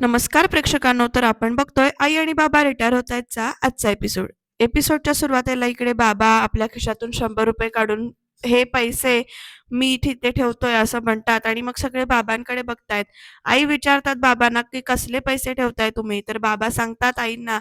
नमस्कार प्रेक्षकांनो तर आपण बघतोय आई आणि बाबा रिटायर होत आहेतचा आजचा एपिसोड एपिसोडच्या सुरुवातीला इकडे बाबा आपल्या खिशातून शंभर रुपये काढून हे पैसे मी तिथे ठेवतोय असं म्हणतात आणि मग सगळे बाबांकडे बघतायत. आई विचारतात बाबांना की कसले पैसे ठेवताय तुम्ही? तर बाबा सांगतात आईंना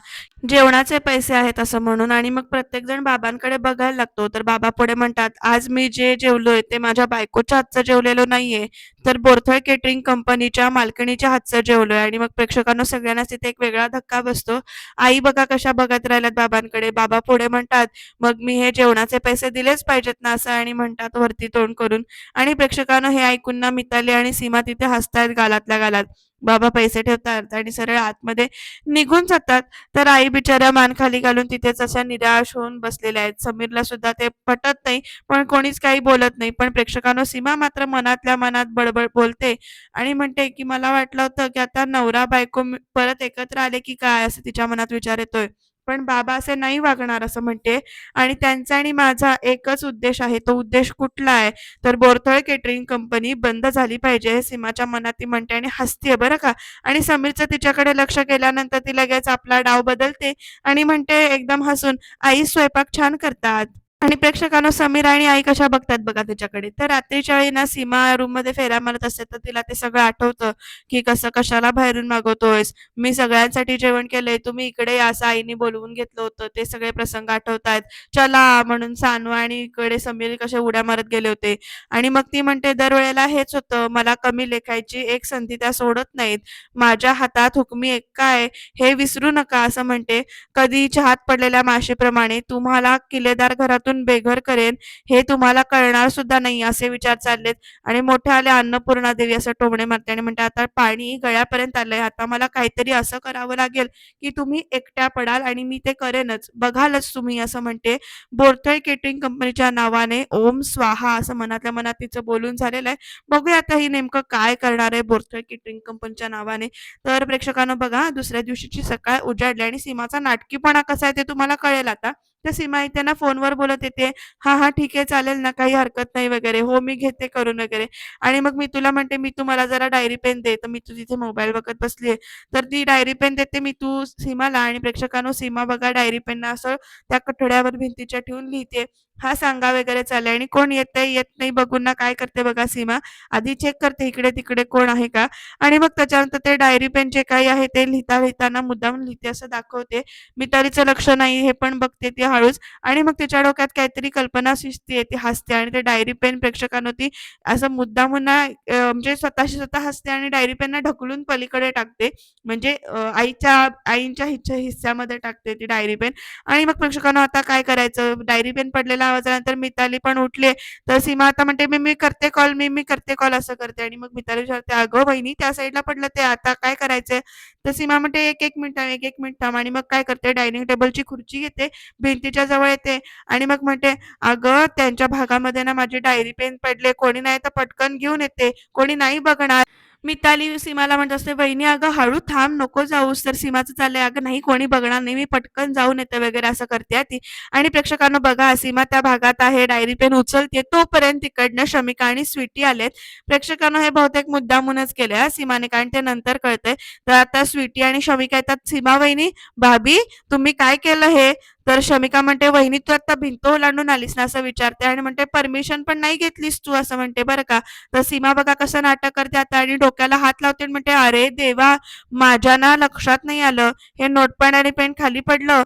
जेवणाचे पैसे आहेत असं म्हणून आणि मग प्रत्येक जण बाबांकडे बघायला लागतो. तर बाबा पुढे म्हणतात आज मी जे जेवलोय ते माझ्या बायकोच्या हातचं जेवलेलो नाहीये. तर बोरथळ केटरिंग कंपनीच्या मालकिणीच्या हातचं जेवलोय. आणि मग प्रेक्षकांना सगळ्यांनाच तिथे एक वेगळा धक्का बसतो. आई बघा कशा बघत राहिल्यात बाबांकडे. बाबा पुढे म्हणतात मग मी हे जेवणाचे पैसे दिलेच पाहिजेत ना? असं आणि म्हणतात वरती तोंड करून आणि प्रेक्षकांना हे ऐकून ना मिताली आणि सीमा तिथे हसतायत गालातल्या गालात. बाबा पैसे ठेवतात आणि सरळ आतमध्ये निघून जातात. तर आई बिचाऱ्या मान खाली घालून तिथेच अशा निराश होऊन बसलेल्या आहेत. समीरला सुद्धा ते पटत नाही पण कोणीच काही बोलत नाही. पण प्रेक्षकांनो सीमा मात्र मनातल्या मनात बडबड बोलते आणि म्हणते की मला वाटलं होतं की आता नवरा बायको परत एकत्र आले की काय? असं तिच्या मनात विचार येतोय. पण बाबा असे नाही वागणार असं म्हणते. आणि त्यांचा आणि माझा एकच उद्देश आहे. तो उद्देश कुठला आहे? तर बोरथळ केटरिंग कंपनी बंद झाली पाहिजे हे सीमाच्या मनात ती म्हणते आणि हसतीये बरं का? आणि समीरचं तिच्याकडे लक्ष केल्यानंतर ती लगेच आपला डाव बदलते आणि म्हणते एकदम हसून आई स्वयंपाक छान करतात. आणि प्रेक्षकांना समीर आणि आई कशा बघतात बघा तिच्याकडे? तर रात्रीच्या वेळी ना सीमा रूममध्ये फेऱ्या मारत असते तर तिला ते सगळं आठवतं की कसं कशाला बाहेरून मागवतोयस? मी सगळ्यांसाठी जेवण केलंय तुम्ही इकडे असं आईने बोलवून घेतलं होतं. ते सगळे प्रसंग आठवतायत. चला म्हणून सानू आणि इकडे समीर कसे उड्या मारत गेले होते. आणि मग ती म्हणते दरवेळेला हेच होतं. मला कमी लेखायची एक संधी त्या सोडत नाहीत. माझ्या हातात हुकमी एक काय? हे विसरू नका असं म्हणते. कधी चहात पडलेल्या माशीप्रमाणे तुम्हाला किल्लेदार घरातून बेघर करेन हे तुम्हाला कळणार सुद्धा नाही असे विचार चाललेत. आणि मोठ्या आल्या अन्नपूर्णा देवी असं टोमणे मारते आणि म्हणते आता पाणी गळ्यापर्यंत आलंय आता मला काहीतरी असं करावं लागेल की तुम्ही एकट्या पडाल आणि मी ते करेनच. बघालच तुम्ही असं म्हणते. बोरथळ केटरिंग कंपनीच्या नावाने ओम स्वाहा असं मनातल्या मनात तिचं बोलून झालेलं आहे. बघूया आता ही नेमकं काय करणार आहे बोरथळ केटरिंग कंपनीच्या नावाने. तर प्रेक्षकांनो बघा दुसऱ्या दिवशीची सकाळ उजाडली आणि सीमाचा नाटकीपणा कसा आहे ते तुम्हाला कळेल आता. तर सीमा त्यांना फोनवर बोलत येते हा हा ठीक आहे चालेल ना काही हरकत नाही वगैरे. हो मी घेते करून वगैरे. आणि मग मी तुला म्हणते मी तुम्हाला जरा डायरी पेन दे. तर मी तू तिथे मोबाईल बघत बसलीये तर ती डायरी पेन देते मी तू सीमाला आणि प्रेक्षकांनो सीमा बघा डायरी पेन असं त्या कठड्यावर भिंतीच्या ठेवून लिहिते. हा सांगा वगैरे चालेल आणि कोण येतंय येत नाही बघून ना काय करते बघा सीमा. आधी चेक करते इकडे तिकडे कोण आहे का? आणि मग त्याच्यानंतर ते डायरी पेन जे काही आहे ते लिहिता लिहिताना मुद्दाम लिहिते असं दाखवते. मितालीचं लक्ष नाही हे पण बघते ती हळूच. आणि मग तिच्या डोक्यात काहीतरी कल्पना सुचते ती हसते आणि ते डायरी पेन प्रेक्षकांवरती असं मुद्दामून म्हणजे स्वतःशी स्वतः हसते आणि डायरी पेनना ढकलून पलीकडे टाकते. म्हणजे आईच्या आईच्या आईंच्या हिच्या हिस्स्यामध्ये टाकते ती डायरी पेन आणि मग प्रेक्षकांना आता काय करायचं? डायरी पेन पडलेला आवाजानंतर मिताली पण उठले. तर सीमा आता म्हणते मी मी करते कॉल मी मी करते कॉल असं करते. आणि मग मिताली विचारते अगं बहिणी त्या साईडला पडलं ते आता काय करायचंय? तर सीमा म्हणते एक एक मिनिट एक एक मिनिट थांब. आणि मग काय करते डायनिंग टेबलची खुर्ची घेते भिंतीच्या जवळ येते. आणि मग म्हणते अगं त्यांच्या भागामध्ये ना माझी डायरी पेन पडले कोणी नाही तर पटकन घेऊन येते कोणी नाही बघणार. मिताली सीमाला म्हणत असते बहिणी अगं हळू थांब नको जाऊस तर सीमाचं चाललंय. अगं नाही कोणी बघणार नाही. मी पटकन जाऊन येते वगैरे असं करते ती. आणि प्रेक्षकांना बघा सीमा त्या भागात आहे. डायरी पेन उचलते. तोपर्यंत तिकडनं शमिका आणि स्वीटी आलेत. प्रेक्षकांना हे बहुतेक मुद्दामूनच केले सीमाने कारण ते नंतर कळतंय. तर आता स्वीटी आणि शमिका येतात. सीमा वहिनी भाभी तुम्ही काय केलं हे? तर शमिका म्हणते वहिनी तू आता भिंत ओलांडून आलीस ना असं विचारते आणि म्हणते परमिशन पण नाही घेतलीस तू असं म्हणते बरं का. तर सीमा बघा कसं नाटक करते आता आणि डोक्याला हात लावते आणि म्हणते अरे देवा माझ्या ना लक्षात नाही आलं. हे नोटपॅड आणि पेन खाली पडलं.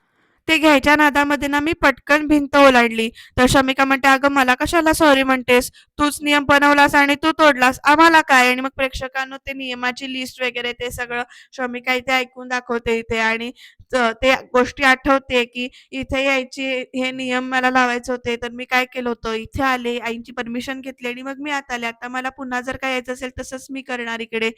ते घ्यायच्या नादामध्ये ना मी पटकन भिंत ओलांडली. तर शमिका म्हणते अगं मला कशाला सॉरी म्हणतेस? तूच नियम बनवलास आणि तू तोडलास. आम्हाला काय? आणि मग प्रेक्षकांना ते नियमाची लिस्ट वगैरे ते सगळं शमिका इथे ऐकून दाखवते इथे आणि ते गोष्टी आठवते की इथे यायची हे नियम मला लावायचे होते तर मी काय केलं होतं? इथे आले आईची परमिशन घेतली आणि मग मी आता आले. आता मला पुन्हा जर काय यायचं असेल तसंच मी करणार इकडे.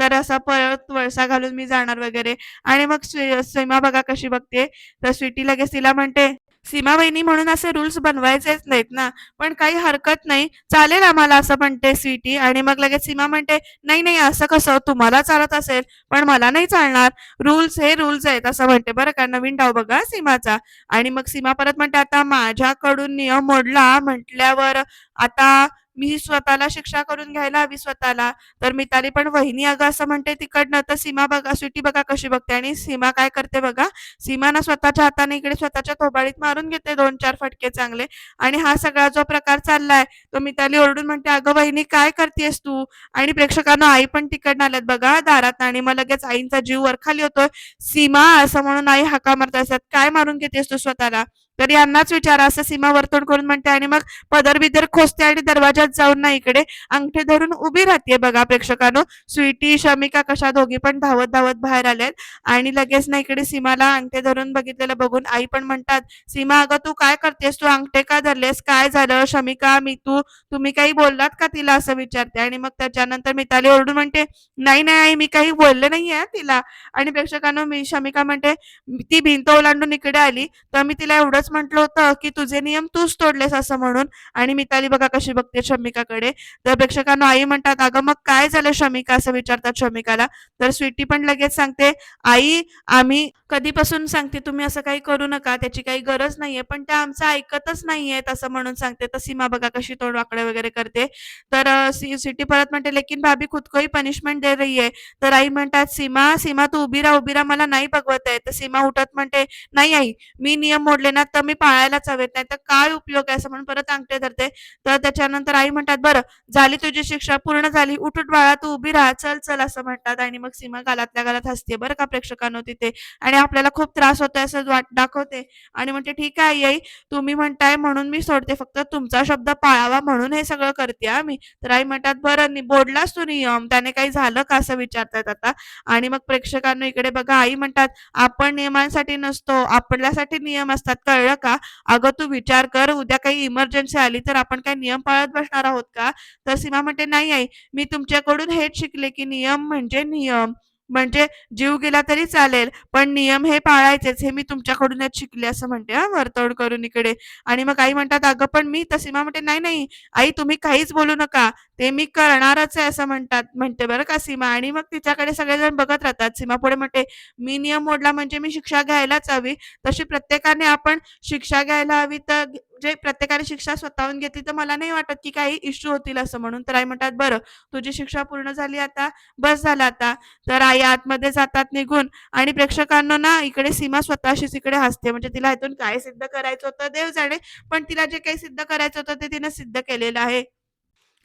तर असा परत वळसा घालून मी जाणार वगैरे. आणि मग स्वी- सीमा बघा कशी बघते. तर स्वीटी लगेच तिला म्हणते सीमा वहिनी म्हणून असे रूल्स बनवायचेच नाहीत ना. पण काही हरकत नाही. चालेल आम्हाला असं म्हणते स्वीटी आणि मग लगेच सीमा म्हणते नाही नाही असं कसं? तुम्हाला चालत असेल पण मला नाही चालणार. रूल्स हे रूल्स आहेत असं म्हणते. बरं का? नवीन डाव बघा सीमाचा. आणि मग सीमा परत म्हणते आता माझ्याकडून नियम मोडला म्हटल्यावर आता मी स्वतःला शिक्षा करून घ्यायला हवी स्वतःला. तर मिताली पण वहिनी अगं असं म्हणते तिकडनं तर सीमा बघा स्वीटी बघा कशी बघते. आणि सीमा काय करते बघा सीमा ना स्वतःच्या हाताने इकडे स्वतःच्या थोबाडीत मारून घेते दोन चार फटके चांगले. आणि हा सगळा जो प्रकार चाललाय तो मिताली ओरडून म्हणते अगं वहिनी काय करतेस तू? आणि प्रेक्षकांना आई पण तिकडनं आल्यात बघा दारात आणि मग लगेच आईंचा जीव वरखाली होतोय. सीमा असं म्हणून आई हाका मारत असतात काय मारून घेतेस तू स्वतःला? तर यांनाच विचारा. असं सीमा वर्तवण करून म्हणते आणि मग पदर बिदर खोसते आणि दरवाजात जाऊन ना इकडे अंगठे धरून उभी राहते बघा प्रेक्षकांनो. स्वीटी शमिका कशा दोघी पण धावत धावत बाहेर आल्यात. आणि लगेच ना इकडे सीमाला अंगठे धरून बघितलेलं बघून आई पण म्हणतात सीमा अगं तू काय करतेस? तू अंगठे का धरलेस? काय झालं? शमिका मी तू तुम्ही काही बोललात का तिला? असं विचारते. आणि मग त्याच्यानंतर मिताली ओरडून म्हणते नाही नाही आई मी काही बोलले नाहीये तिला. आणि प्रेक्षकांनो मी शमिका म्हणते ती भिंत ओलांडून इकडे आली तर मी तिला एवढं एवढंच म्हटलं होतं की तुझे नियम तूच तोडलेस असं म्हणून. आणि मिताली बघा कशी बघते शमिकाकडे. तर प्रेक्षकांना आई म्हणतात अगं मग काय झालं शमिका? असं विचारतात शमिकाला. तर स्वीटी पण लगेच सांगते आई आम्ही कधीपासून सांगते तुम्ही असं काही करू नका त्याची काही गरज नाहीये पण त्या आमचं ऐकतच नाहीयेत असं म्हणून सांगते. तर सीमा बघा कशी तोंड वाकडे वगैरे करते. तर स्वीटी परत म्हणते लेकिन भाभी खुद पनिशमेंट दे रही आहे तर आई म्हणतात सीमा सीमा तू उभी राहा उभी राहा मला नाही बघवत आहे. तर सीमा उठत म्हणते नाही आई मी नियम मोडले ना तर मी पाळायलाच हवेत नाही तर काय उपयोग आहे असं म्हणून परत अंगठे धरते. तर त्याच्यानंतर आई म्हणतात बरं झाली तुझी शिक्षा पूर्ण झाली उठ उठ बाळा तू उभी राहा चल चल असं म्हणतात. आणि मग सीमा गालातल्या गालात हसते बरं का प्रेक्षकांनो तिथे? आणि आपल्याला खूप त्रास होतोय असं वाट दाखवते. आणि म्हणते ठीक आहे आई तुम्ही म्हणताय म्हणून मी सोडते फक्त तुमचा शब्द पाळावा म्हणून हे सगळं करते आम्ही मी. तर आई म्हणतात बरं बोडलास तू नियम त्याने काही झालं का असं विचारतात आता? आणि मग प्रेक्षकांना इकडे बघा आई म्हणतात आपण नियमांसाठी नसतो आपल्यासाठी नियम असतात कळलं का? अगं तू विचार कर उद्या काही इमर्जन्सी आली तर आपण काय नियम पाळत बसणार आहोत का? तर सीमा म्हणते नाही आई मी तुमच्याकडून हेच शिकले की नियम म्हणजे नियम. म्हणजे जीव गेला तरी चालेल पण नियम हे पाळायचेच हे मी तुमच्याकडूनच शिकले असं म्हणते हा वर्तवण करून इकडे. आणि मग आई म्हणतात अगं पण मी तर सीमा म्हणते नाही नाही आई तुम्ही काहीच बोलू नका. ते मी करणारच आहे असं म्हणतात म्हणते बरं का सीमा. आणि मग तिच्याकडे सगळेजण बघत राहतात. सीमा पुढे म्हणते मी नियम मोडला म्हणजे मी शिक्षा घ्यायलाच हवी. तशी प्रत्येकाने आपण शिक्षा घ्यायला हवी तर जे प्रत्येकाने शिक्षा स्वतःहून घेतली तर मला नाही वाटत की काही इश्यू होतील असं. म्हणून तर आई म्हणतात बरं तुझी शिक्षा पूर्ण झाली आता. बस झालं आता. तर आई आतमध्ये जातात निघून. आणि प्रेक्षकांना ना इकडे सीमा स्वतःशीच इकडे हसते. म्हणजे तिला इथून काय सिद्ध करायचं होतं देव जाणे. पण तिला जे काही सिद्ध करायचं होतं ते तिने सिद्ध केलेलं आहे.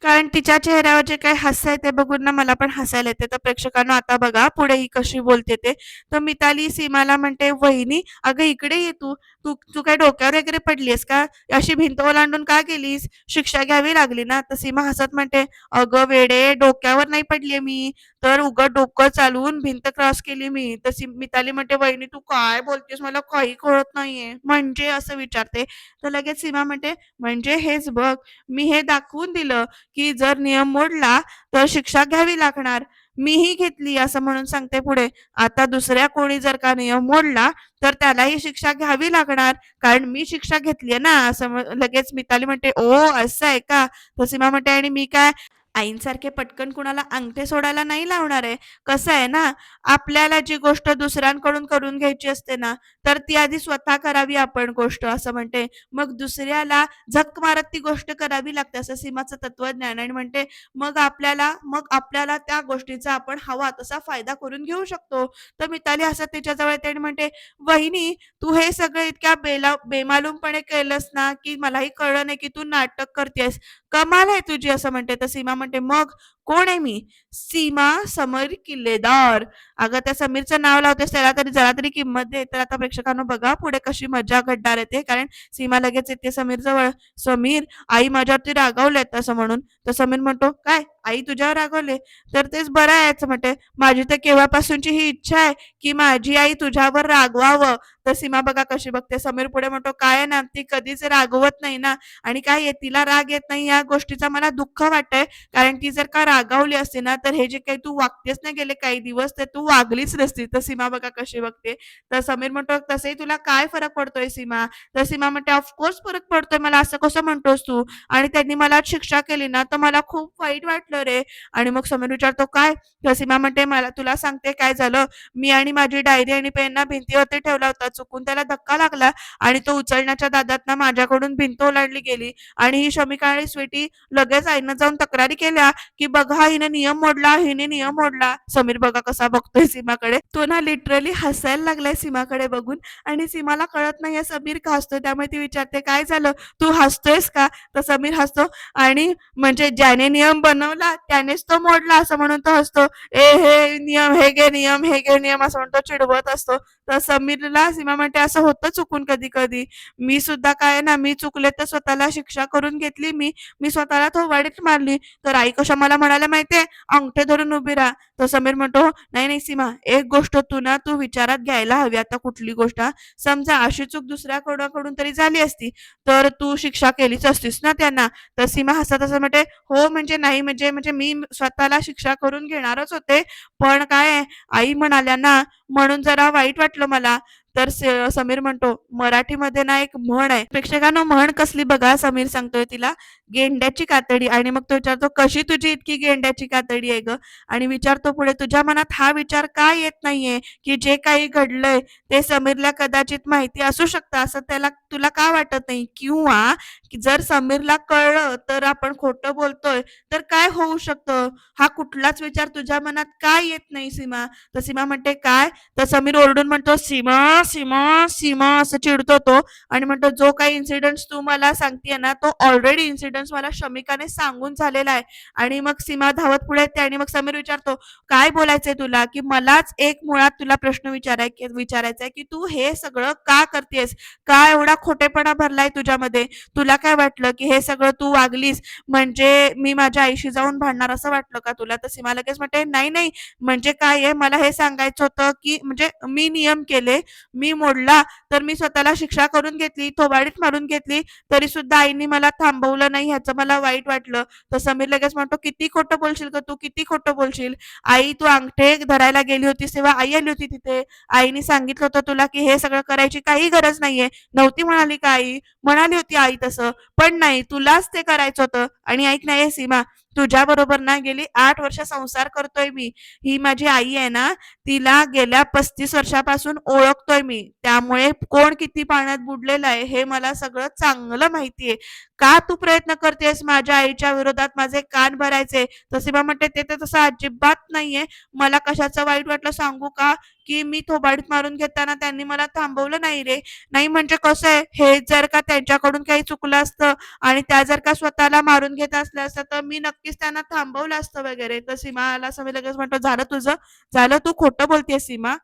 कारण तिच्या चेहऱ्यावर जे काही हास्य आहे ते बघून ना मला पण हसायला येते. तर प्रेक्षकांना आता बघा पुढे ही कशी बोलते ते. तर मिताली सीमाला म्हणते वहिनी अगं इकडे ये तू. तू तू काय डोक्यावर वगैरे पडलीस का? अशी भिंत ओलांडून का गेलीस? शिक्षा घ्यावी लागली ना? तर सीमा हसत म्हणते अगं वेडे डोक्यावर नाही पडली मी. तर उगं डोकं चालवून भिंत क्रॉस केली मी. तर मिताली म्हणते वहिनी तू काय बोलतेस मला काही कळत नाहीये. म्हणजे? असं विचारते. तर लगेच सीमा म्हणते म्हणजे हेच बघ. मी हे दाखवून दिलं की जर नियम मोडला तर शिक्षा घ्यावी लागणार. मीही घेतली असं म्हणून सांगते पुढे. आता दुसऱ्या कोणी जर का नियम मोडला तर त्यालाही शिक्षा घ्यावी लागणार. कारण मी शिक्षा घेतली ना असं लगेच मिताली म्हणते ओ असं आहे का? तर सीमा म्हणते आणि मी काय आईंसारखे पटकन कुणाला अंगठे सोडायला नाही लावणार आहे? कसं आहे ना? आपल्याला जी गोष्ट दुसऱ्यांकडून करून घ्यायची असते ना तर ती आधी स्वतः करावी आपण गोष्ट असं म्हणते. मग दुसऱ्याला झक मारत ती गोष्ट करावी लागते असं सीमाचं तत्वज्ञान आणि म्हणते मग आपल्याला मग आपल्याला त्या गोष्टीचा आपण हवा तसा फायदा करून घेऊ शकतो. तर मिताली असं त्याच्याजवळ येते आणि म्हणते वहिनी तू हे सगळं इतक्या बेला बेमालूमपणे केलंस ना की मलाही कळलं नाही की तू नाटक करतेस कमाल आहे तुझी असं म्हणते. तर सीमा म्हणते मग कोण आहे मी? सीमा समीर किल्लेदार. अगं त्या समीरचं नाव लावतेस त्याला तरी जरा तरी किंमत दे. तर आता प्रेक्षकांना बघा पुढे कशी मजा घडणार येते कारण सीमा लगेच येते समीर जवळ समीर आई माझ्यावरती रागावलेत असं म्हणून. तर समीर म्हणतो काय? आई तुझ्यावर रागवले? तर तेच बरं आहे असं म्हणते. माझी तर केव्हापासूनची ही इच्छा आहे की माझी आई तुझ्यावर रागवावं. तर सीमा बघा कशी बघते. समीर पुढे म्हणतो काय ना ती कधीच रागवत नाही ना. आणि काय आहे, तिला राग येत नाही या गोष्टीचा मला दुःख वाटतंय. कारण ती जर का रागावली असते ना तर हे जे काही तू वागतेस ना गेले काही दिवस तर तू वागलीच नसती. तर सीमा बघा कशी बघते. तर समीर म्हणतो तसंही तुला काय फरक पडतोय सीमा? तर सीमा म्हणते ऑफकोर्स फरक पडतोय. मला असं कसं म्हणतोस तू? आणि त्यांनी मला शिक्षा केली ना तर मला खूप वाईट वाटलं रे. आणि मग समीर विचारतो काय? तर सीमा म्हणते मला तुला सांगते काय झालं? मी आणि माझी डायरी आणि पेन ना भिंतीवरती ठेवला होता. चुकून त्याला धक्का लागला आणि तो उचलण्याच्या दादात ना माझ्याकडून भिंत ओलांडली गेली. आणि ही शमिका आणि स्वीटी लगेच आईनं जाऊन तक्रारी केल्या की बघा हिने नियम मोडला हिने नियम मोडला. समीर बघा कसा बघतोय सीमाकडे. तो ना लिटरली हसायला लागलाय सीमाकडे बघून. आणि सीमाला कळत नाही समीर का हसतोय? त्यामुळे ती विचारते काय झालं? तू हसतोयस का? तर समीर हसतो आणि म्हणजे ज्याने नियम बनवला त्यानेच तो मोडला असं म्हणून तो हसतो. ए हे नियम हे गे नियम हे गे नियम असं म्हणतो चिडवत असतो. तर समीरला सीमा म्हणते असं होतं चुकून कधी कधी मी सुद्धा काय ना मी चुकले तर स्वतःला शिक्षा करून घेतली मी. मी स्वतःला थोबाडीत मारली. तर आई कशा मला म्हणायला माहितीये अंगठे धरून उभी राहा. तो समीर म्हणतो नाही नाही सीमा एक गोष्ट तू ना तू विचारात घ्यायला हवी. आता कुठली गोष्ट? समजा अशी चूक दुसऱ्या कोणाकडून तरी झाली असती तर तू शिक्षा केलीच असतीस ना त्यांना. तर सीमा हसत असं म्हणते हो म्हणजे नाही म्हणजे म्हणजे मी स्वतःला शिक्षा करून घेणारच होते. पण काय आई म्हणाल्या ना म्हणून जरा वाईट वाटलं मला. तर समीर म्हणतो मराठीमध्ये ना एक म्हण आहे. प्रेक्षकांनो म्हण कसली बघा समीर सांगतोय तिला. गेंड्याची कातडी. आणि मग तो विचारतो कशी तुझी इतकी गेंड्याची कातडी आहे ग? आणि विचारतो पुढे तुझ्या मनात हा विचार का येत नाहीये? की जे काही घडलंय ते समीरला कदाचित माहिती असू शकतं. असं त्याला तुला का वाटत नाही? किंवा जर समीरला कळलं तर आपण खोटं बोलतोय तर काय होऊ शकतं? हा कुठलाच विचार तुझ्या मनात काय येत नाही सीमा? तर सीमा म्हणते काय? तर समीर ओरडून म्हणतो सीमा सीमा सीमा असं चिडतो तो. आणि म्हणतो जो काही इन्सिडेंट तू मला सांगते ना तो ऑलरेडी इन्सिडेंट मला शमिकाने सांगून झालेला आहे. आणि मग सीमा धावत पुढे येते आणि मग समीर विचारतो काय बोलायचंय तुला? की मलाच एक मुळात तुला प्रश्न विचाराय विचारायचा आहे की तू हे सगळं का करतेस का एवढा खोटेपणा भरलाय तुझ्यामध्ये? तुला काय वाटलं की हे सगळं तू वागलीस? म्हणजे मी माझ्या आईशी जाऊन भांडणार असं वाटलं का तुला? तर सीमा लगेच म्हणते नाही नाही. म्हणजे काय आहे? मला हे सांगायचं होतं की म्हणजे मी नियम केले मी मोडला तर मी स्वतःला शिक्षा करून घेतली थोबाडीत मारून घेतली तरी सुद्धा आईने मला थांबवलं नाही ह्याचं मला वाईट वाटलं. तर समीर लगेच म्हणतो किती खोटं बोलशील का तू किती खोटं बोलशील? आई तू अंगठे धरायला गेली होती तेव्हा आई आली होती तिथे. आईने सांगितलं होतं तुला की हे सगळं करायची काही गरज नाहीये. नव्हती म्हणाली का आई? म्हणाली होती आई तसं. पण नाही तुलाच ते करायचं होतं. आणि ऐक नाही सीमा तुझ्या बरोबर ना गेली आठ वर्ष संसार करतोय मी. ही माझी आई आहे ना तिला गेल्या पस्तीस वर्षापासून ओळखतोय मी. त्यामुळे कोण किती पाण्यात बुडलेलं आहे हे मला सगळं चांगलं माहितीये. का तू प्रयत्न करतेस माझ्या आईच्या विरोधात माझे कान भरायचे? तसे बा म्हणते ते तर तसं अजिबात नाहीये. मला कशाचं वाईट वाटलं सांगू का? की मी थोबाडीत मारून घेताना त्यांनी मला थांबवलं नाही रे. नाही म्हणजे कसं आहे हे जर का त्यांच्याकडून काही चुकलं असतं आणि त्या जर का स्वतःला मारून घेत असल्या असतं तर मी नक्कीच त्यांना थांबवलं असतं वगैरे. तर सीमाला समीर लगेच म्हणतो झालं तुझं? झालं तू खोटं बोलतेय सीमा?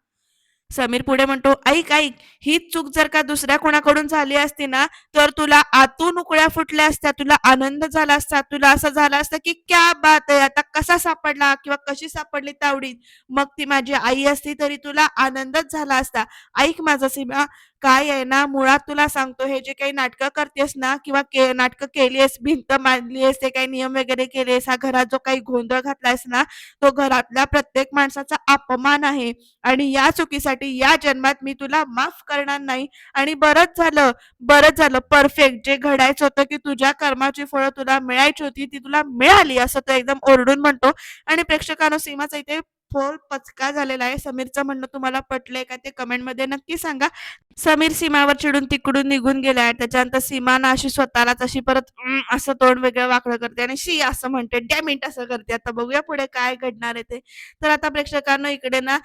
समीर पुढे म्हणतो ऐक ऐक हीच चूक जर का दुसऱ्या कोणाकडून झाली असती ना तर तुला आतून उकळ्या फुटल्या असत्या तुला आनंद झाला असता तुला असं झालं असतं की क्या बात आहे आता कसा सापडला किंवा कशी सापडली तावडीत? मग ती माझी आई असती तरी तुला आनंदच झाला असता. ऐक माझा सीमा काय आहे ना मुळात तुला सांगतो हे जे काही नाटकं करतेस ना किंवा के नाटकं केलीस भिंत मांडलीस ते काही नियम वगैरे केलेस हा घरात जो काही गोंधळ घातलायस ना तो घरातल्या प्रत्येक माणसाचा अपमान आहे. आणि या चुकीसाठी या जन्मात मी तुला माफ करणार नाही. आणि बरंच झालं बरंच झालं परफेक्ट जे घडायचं होतं की तुझ्या कर्माची फळं तुला मिळायची होती ती तुला मिळाली असं तो एकदम ओरडून म्हणतो. आणि प्रेक्षकांनो सीमाचा इथे फोर पचका झालेला आहे. समीरचं म्हणणं तुम्हाला पटलंय का ते कमेंटमध्ये नक्की सांगा. समीर सीमावर चिडून तिकडून निघून गेलाय त्याच्यानंतर सीमा ना अशी स्वतःलाच अशी परत असं तोंड वेगळं वाकडं करते आणि शी असं म्हणते डॅमिट असं करते. आता बघूया पुढे काय घडणार आहे ते. तर आता प्रेक्षकांना इकडे ना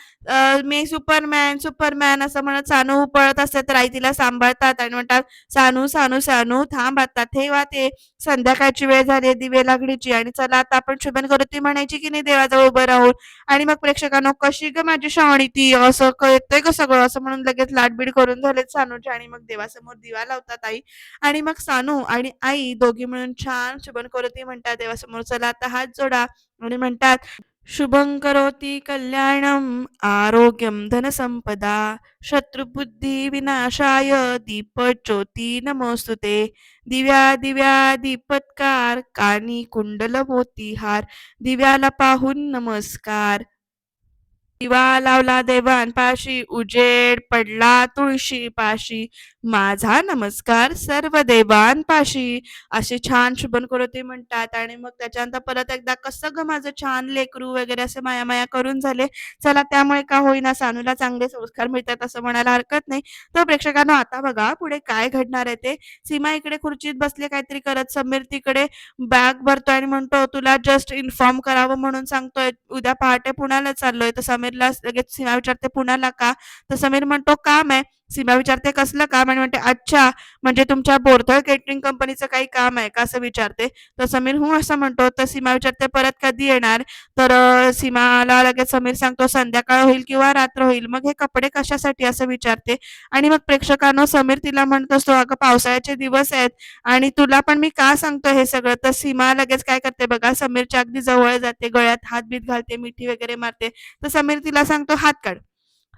मी सुपरमॅन सुपरमॅन असं म्हणत सानू पळत असते. तर आई तिला सांभाळतात आणि म्हणतात सानू सानू सानू थांब आता. ठेवा ते. संध्याकाळची वेळ झाली दिवे लागणीची आणि चला आता आपण शुभन करू ती म्हणायची की नाही देवाजवळ उभं राहून. आणि मग प्रेक्षकांनो कशी ग माझी शावणी ती? असं कळतंय ग सगळं. असं म्हणून लगेच लाटबीड करून झालेत सानूची आणि मग देवासमोर दिवा लावतात आई. आणि मग सानू आणि आई दोघी मिळून छान शुभन करोती म्हणतात. देवासमोर चला आता हात जोडा. आणि म्हणतात शुभं करोति कल्याणम आरोग्यम धनसंपदा शत्रुबुद्धी विनाशाय दीपज्योती नमोस्तुते दिव्या दिव्या दीपत्कार कानी कुंडल मोतीहार दिव्याला पाहून नमस्कार दिवा लावला देवांपाशी उजेड पडला तुळशी पाशी माझा नमस्कार सर्व देवांपाशी. असे छान शुभंकरोती म्हणतात आणि मग त्याच्यानंतर परत एकदा कसं ग माझं छान लेकरू वगैरे असे माया माया करून झाले. चला त्यामुळे का होईना सानूला चांगले संस्कार मिळतात असं म्हणायला हरकत नाही. तर प्रेक्षकांना आता बघा पुढे काय घडणार आहे ते. सीमा इकडे खुर्चीत बसले काहीतरी करत समीर तिकडे बॅग भरतोय आणि म्हणतो तुला जस्ट इन्फॉर्म करावं म्हणून सांगतोय. उद्या पहाटे पुण्याला चाललोय. तर समीरला लगेच सीमा विचारते पुण्याला का? तर समीर म्हणतो काम आहे. सीमा विचारते कसलं काम आणि म्हणते अच्छा म्हणजे तुमच्या बोरथळ केटरिंग कंपनीचं काही काम आहे का? असं विचारते. तर समीर हू असं म्हणतो. तर सीमा विचारते परत कधी येणार? तर सीमाला लगेच समीर सांगतो संध्याकाळ होईल किंवा रात्र होईल. मग हे कपडे कशासाठी? असं विचारते. आणि मग प्रेक्षकांनो समीर तिला म्हणत असतो अगं पावसाळ्याचे दिवस आहेत आणि तुला पण मी का सांगतो हे सगळं? तर सीमा लगेच काय करते बघा समीरच्या अगदी जवळ जाते गळ्यात हात बीत घालते मिठी वगैरे मारते. तर समीर तिला सांगतो हात काढ.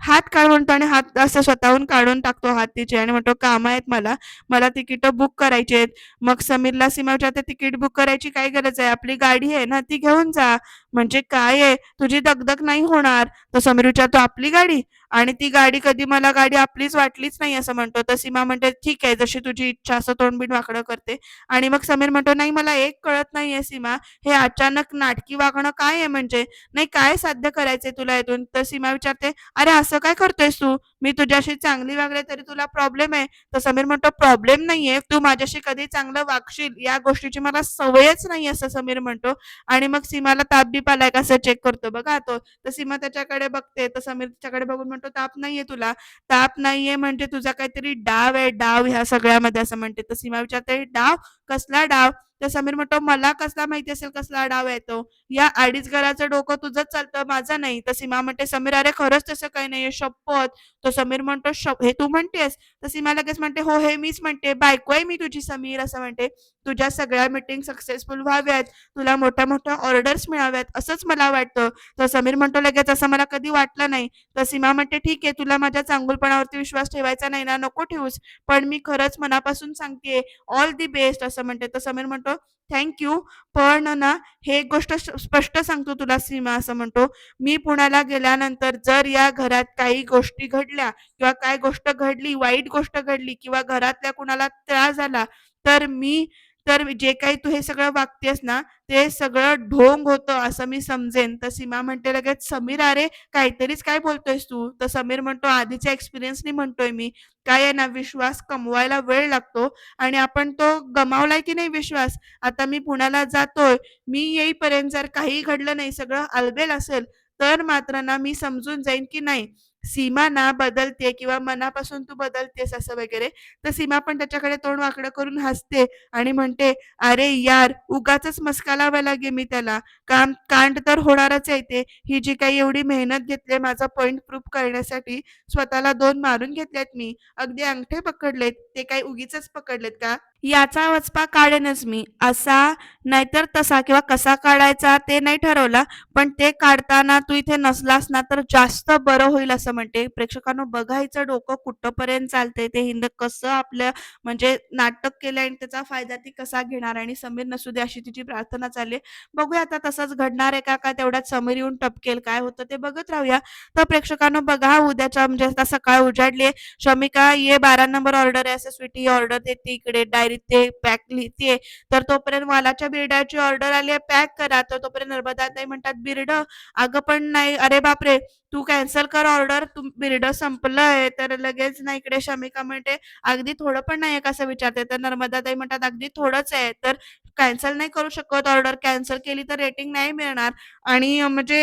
हात काढ म्हणतो आणि हात असं स्वतःहून काढून टाकतो हात तिचे आणि म्हणतो काम आहेत मला. मला तिकीट बुक करायची आहेत. मग समीरला सीमा विचारते तिकीट बुक करायची काय गरज आहे? आपली गाडी आहे ना ती घेऊन जा. म्हणजे काय आहे? तुझी दगदग नाही होणार. तर समीर विचारतो आपली गाडी? आणि ती गाडी कधी मला गाडी आपलीच वाटलीच नाही असं म्हणतो. तर सीमा म्हणते ठीक आहे जशी तुझी इच्छा असं तोंडबीड वाकडं करते. आणि मग समीर म्हणतो नाही मला एक कळत नाहीये सीमा हे अचानक नाटकी वागणं काय आहे म्हणजे? नाही काय साध्य करायचंय तुला यातून तर सीमा विचारते अरे असं काय करतोयस तू? मी तुझ्याशी चांगली वागले तरी तुला प्रॉब्लेम आहे. तर समीर म्हणतो प्रॉब्लेम नाहीये. तू माझ्याशी कधी चांगलं वागशील? या गोष्टीची मला सवयच नाही असं समीर म्हणतो. आणि मग सीमाला ताप बीप आलाय का असं चेक करतो. बघा तो. तर सीमा त्याच्याकडे बघते. तर समीर त्याच्याकडे बघून म्हणतो ताप नाहीये तुला. ताप नाहीये म्हणजे तुझा काहीतरी डाव आहे. डाव ह्या सगळ्यामध्ये असं म्हणते. तर सीमा विचारते डाव? कसला डाव? तर समीर म्हणतो मला कसला माहिती असेल कसला डाव आहे तो या अडीच घराचं डोकं तुझंच चालतं माझं नाही. तर सीमा म्हणते समीर अरे खरंच तसं काही नाहीये शपथ. तो समीर म्हणतो शप हे तू म्हणतेस? तर सीमा लगेच म्हणते हो हे मीच म्हणते बायको आहे मी तुझी समीर असं म्हणते. तुझ्या सगळ्या मीटिंग सक्सेसफुल व्हाव्यात तुला मोठ्या मोठ्या ऑर्डर्स मिळाव्यात असंच मला वाटतं. तर समीर म्हणतो लगेच असं मला कधी वाटलं नाही. तर सीमा म्हणते ठीक आहे तुला माझ्या चांगुलपणावरती विश्वास ठेवायचा नाही ना नको ठेवूस. पण मी खरंच मनापासून सांगते ऑल दी बेस्ट असं म्हणते. तर समीर म्हणतो थँक्यू पण ना हे एक गोष्ट स्पष्ट सांगतो तुला सीमा असं म्हणतो. मी पुण्याला गेल्यानंतर जर या घरात काही गोष्टी घडल्या किंवा काय गोष्ट घडली वाईट गोष्ट घडली किंवा घरातल्या कुणाला त्रास झाला तर मी तर जे काही तू हे सगळं वागतेस ना ते सगळं ढोंग होतं असं मी समजेन. तर सीमा म्हणते लगेच समीर अरे काहीतरीच काय बोलतोयस तू? तर समीर म्हणतो आधीच्या एक्सपिरियन्सनी म्हणतोय मी. काय आहे ना विश्वास कमवायला वेळ लागतो आणि आपण तो गमावलाय की नाही विश्वास? आता मी पुण्याला जातोय मी येईपर्यंत जर काही घडलं नाही सगळं अलबेल असेल तर मात्र ना मी समजून जाईन की नाही. सीमा ना बदलते किंवा मनापासून तू बदलतेस असं वगैरे तर सीमा पण त्याच्याकडे तोंड वाकडं करून हसते आणि म्हणते अरे यार उगाच मस्का लावायला लागे मी त्याला. काम कांड तर होणारच आहे ते ही जी काही एवढी मेहनत घेतली माझा पॉइंट प्रूफ करण्यासाठी स्वतःला दोन मारून घेतल्यात मी. अगदी अंगठे पकडलेत. ते काही उगीच पकडलेत का? याचा वचपा काढेनच मी. असा नाहीतर तसा किंवा कसा काढायचा ते नाही ठरवला पण ते काढताना तू इथे नसलास ना तर जास्त बरं होईल असं म्हणते. प्रेक्षकांना बघायचं डोकं कुठपर्यंत चालतंय ते हिंद कसं आपलं म्हणजे नाटक केलं आणि त्याचा फायदा ती कसा घेणार आणि समीर नसू दे अशी तिची प्रार्थना चालली बघूया आता तसंच घडणार आहे का का तेवढ्यात समीर येऊन टपकेल काय होतं ते बघत राहूया. तर प्रेक्षकांनो बघा उद्याच्या म्हणजे आता सकाळ उजाडली शमिका ये बारा नंबर ऑर्डर आहे असं स्वीटी ऑर्डर देते इकडे. डायरीत ते पॅक लिहिते तर तोपर्यंत वालाच्या बिरड्याची ऑर्डर आली आहे पॅक करा. तर तोपर्यंत नर्मदा ताई म्हणतात बिरड अगं पण नाही. अरे बापरे तू कॅन्सल कर ऑर्डर तू बिरड संपलंय. तर लगेच ना इकडे शमिका म्हणते अगदी थोडं पण नाही कसं विचारते. तर नर्मदा ताई म्हणतात अगदी थोडंच आहे. तर कॅन्सल नाही करू शकत. ऑर्डर कॅन्सल केली तर रेटिंग नाही मिळणार. आणि म्हणजे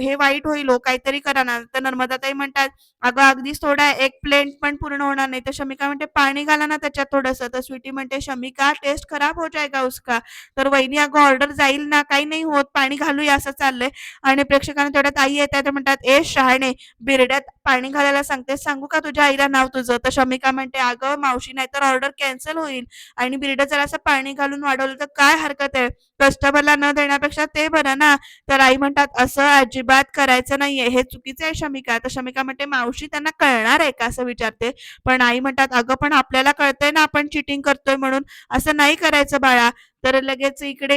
हे वाईट होईल हो, काहीतरी करा ना तर नर्मदा ताई म्हणतात अगं अगदीच थोडा एक प्लेट पण पूर्ण होणार नाही. तर शमिका म्हणते पाणी घाला ना त्याच्यात थोडंसं. तर स्वीटी म्हणते शमिका टेस्ट खराब हो जाएगा उसका. तर वहिनी अगं ऑर्डर जाईल ना काही नाही होत. पाणी घालूया असं चाललंय. आणि प्रेक्षकांना तेवढ्यात आई येतात म्हणतात ए शहाणे बिरड्यात पाणी घालायला सांगते सांगू का तुझ्या आईला नाव तुझं? तर शमिका म्हणते अगं मावशी नाही तर ऑर्डर कॅन्सल होईल. आणि बिरडं जर असं पाणी घालून वाढवलं तर काय हरकत आहे? कस्टमरला न देण्यापेक्षा ते बरं ना तर आई म्हणतात असं अजिबात करायचं नाहीये हे चुकीचं आहे शमिका तर शमिका म्हणते मावशी त्यांना कळणार आहे का असं विचारते पण आई म्हणतात अगं पण आपल्याला कळतंय ना आपण चिटिंग करतोय म्हणून असं नाही करायचं बाळा तर लगेच इकडे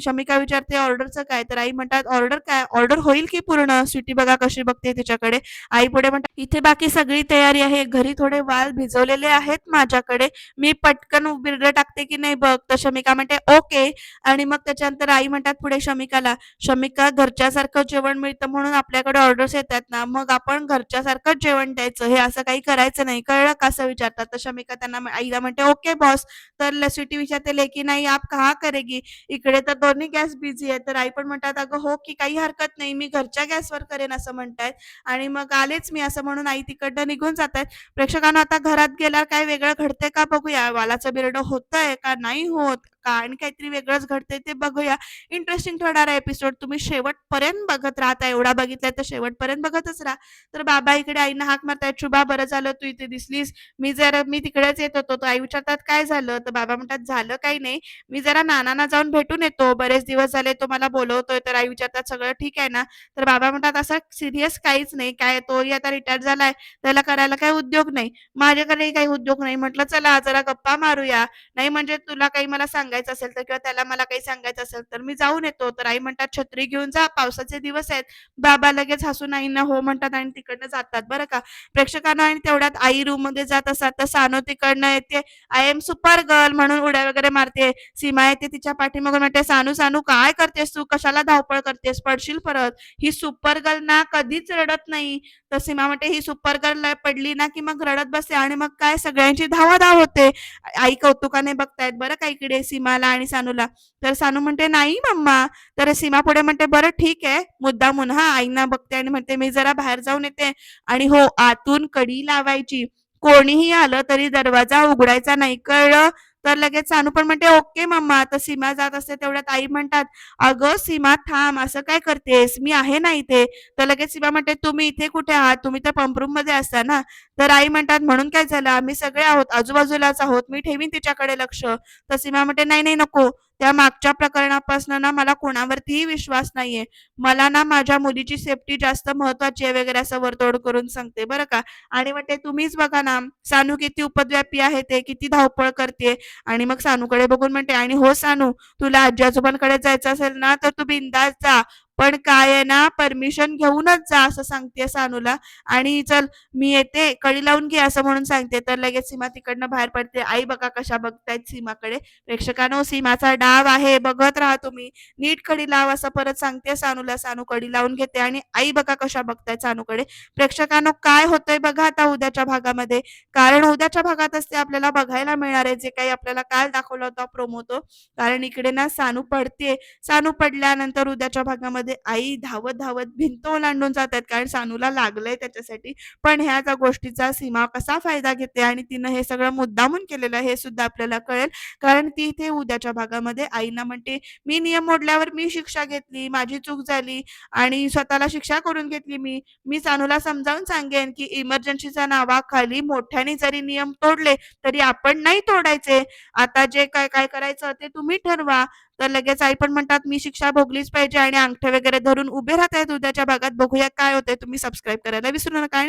शमिका विचारते, "ऑर्डरचं काय?" तर आई म्हणतात, "ऑर्डर काय? ऑर्डर होईल की पूर्ण?" स्वीटी बघा कशी बघते तिच्याकडे. आई पुढे म्हणतात, "इथे बाकी सगळी तयारी आहे. घरी थोडे वाल भिजवलेले आहेत माझ्याकडे. मी पटकन बिर्ड टाकते की नाही बघ." तर शमिका म्हणते, "ओके." आणि मग त्याच्यानंतर आई म्हणतात पुढे शमिकाला, "शमिका घरच्यासारखं जेवण मिळतं म्हणून आपल्याकडे ऑर्डर्स येतात ना, मग आपण घरच्यासारखंच जेवण द्यायचं. हे असं काही करायचं नाही. कळलं का?" असं विचारतात. तर शमिका त्यांना आईला म्हणते, "ओके बॉस." तर लसिटी विचारते, "लेकी नाही आप कहा करेगी?" इकडे तर दोन्ही गॅस बिझी आहे. तर आई पण म्हणतात, "अगं हो की काही हरकत नाही. मी घरच्या गॅसवर करेन." असं म्हणतायत. आणि मग आलेच मी असं म्हणून आई तिकडनं निघून जातायत. प्रेक्षकांना आता घरात गेल्यावर काय वेगळं घडते का बघूया. वालाचं बिरडं होतंय का नाही होत का आणि काहीतरी वेगळंच घडतंय ते बघूया. इंटरेस्टिंग ठरणारा एपिसोड. तुम्ही शेवटपर्यंत बघत राहता. एवढा बघितलाय तर शेवटपर्यंत बघतच राहा. तर बाबा इकडे आईना हाक मारताय "शुभा बरं झालं तू इथे दिसलीस. मी जरा मी तिकडेच येत होतो." तर आई विचारतात, "काय झालं?" तर बाबा म्हणतात, "झालं काही नाही. मी जरा नानांना जाऊन भेटून येतो. बरेच दिवस झाले तो मला बोलवतोय." तर आई विचारतात, "सगळं ठीक आहे ना?" तर बाबा म्हणतात, "असं सिरियस काहीच नाही. काय तोही आता रिटायर झालाय. त्याला करायला काही उद्योग नाही. माझ्याकडेही काही उद्योग नाही." म्हटलं, "चला जरा गप्पा मारूया. नाही म्हणजे तुला काही मला सांगा सांगायचं असेल तर किंवा त्याला मला काही सांगायचं असेल तर मी जाऊन येतो." तर आई म्हणतात, "छत्री घेऊन जा. पावसाचे दिवस आहेत." बाबा लगेच हसून आईंना हो म्हणतात आणि तिकडनं जातात बरं का. प्रेक्षकांना आणि तेवढ्यात आई रूममध्ये जात असतात तर सानो तिकडनं येते, "आय एम सुपर गर्ल" म्हणून उड्या वगैरे मारते. सीमा येते तिच्या पाठीमागून म्हणते, "सानू, सानू काय करतेस तू? कशाला धावपळ करतेस? पडशील परत. ही सुपर गर्ल ना कधीच रडत नाही." तर सीमा म्हणते, "ही सुपर गर्ल पडली ना की मग रडत बसते आणि मग काय सगळ्यांची धावाधाव होते." आई कौतुकाने बघतायत बरं का इकडे सीमा सीमाला आणि सानूला. तर सानू म्हणते, "नाही मम्मा." तर सीमा पुढे म्हणते, "बरं ठीक आहे." मुद्दामून हा आईना बघते आणि म्हणते, "मी जरा बाहेर जाऊन येते." आणि हो, आतून कडी लावायची. कोणीही आलं तरी दरवाजा उघडायचा नाही, कळलं? तर लगेच सानू पण म्हणते, "ओके मम्मा." तर सीमा जात असते तेवढ्यात आई म्हणतात, "अगं सीमा थांब, असं काय करतेस? मी आहे ना इथे." तर लगेच सीमा म्हणते, "तुम्ही इथे कुठे आहात? तुम्ही तर पंपरूममध्ये असता ना." तर आई म्हणतात, "म्हणून काय झालं? आम्ही सगळे आहोत, आजूबाजूलाच आहोत. मी ठेवीन तिच्याकडे लक्ष." तर सीमा म्हणते, "नाही, नाही, नको. त्या मागच्या प्रकरणापासून ना मला कोणावरतीही विश्वास नाहीये. मला ना माझ्या मुलीची सेफ्टी जास्त महत्वाची आहे वगैरे असं वरतोड करून सांगते बरं का आणि म्हणते तुम्हीच बघा ना सानू किती उपद्व्यापी आहे ते किती धावपळ करते आणि मग सानूकडे बघून म्हणते आणि हो सानू तुला आजी आजोबांकडे जायचं असेल ना तर तू बिंदास जा. पण काय आहे ना परमिशन घेऊनच जा असं सांगते सानूला. आणि चल मी येते कडी लावून घे असं म्हणून सांगते. तर लगेच सीमा तिकडनं बाहेर पडते. आई बघा कशा बघतायत सीमाकडे. प्रेक्षकांनो सीमाचा डाव आहे बघत राहा तुम्ही. नीट कडी लाव असं परत सांगते सानूला. सानू कडी लावून घेते आणि आई बघा कशा बघतायत सानूकडे. प्रेक्षकांनो काय होतंय बघा आता उद्याच्या भागामध्ये. कारण उद्याच्या भागातच ते आपल्याला बघायला मिळणार आहे. जे काही आपल्याला काल दाखवला होता प्रोमो तो. कारण इकडे ना सानू पडते. सानू पडल्यानंतर उद्याच्या भागामध्ये आई धावत धावत भिंत ओलांडून जातात. कारण सानूला लागलंय त्याच्यासाठी. पण ह्या गोष्टीचा सीमा कसा फायदा घेते आणि तिनं हे सगळं मुद्दामून केलेलं हे सुद्धा आपल्याला कळेल. कारण ती इथे उद्याच्या भागामध्ये आईना म्हणते मी नियम मोडल्यावर मी शिक्षा घेतली माझी चूक झाली आणि स्वतःला शिक्षा करून घेतली मी. मी सानूला समजावून सांगेन की इमर्जन्सीच्या नावाखाली मोठ्याने जरी नियम तोडले तरी आपण नाही तोडायचे. आता जे काय काय करायचं ते तुम्ही ठरवा. तर लगेच आई पण म्हणतात मी शिक्षा भोगलीच पाहिजे आणि अंगठे वगैरे धरून उभे राहत आहेत उद्याच्या भागात. बघूया काय होते तुम्ही सबस्क्राईब करायला विसरू नका. आणि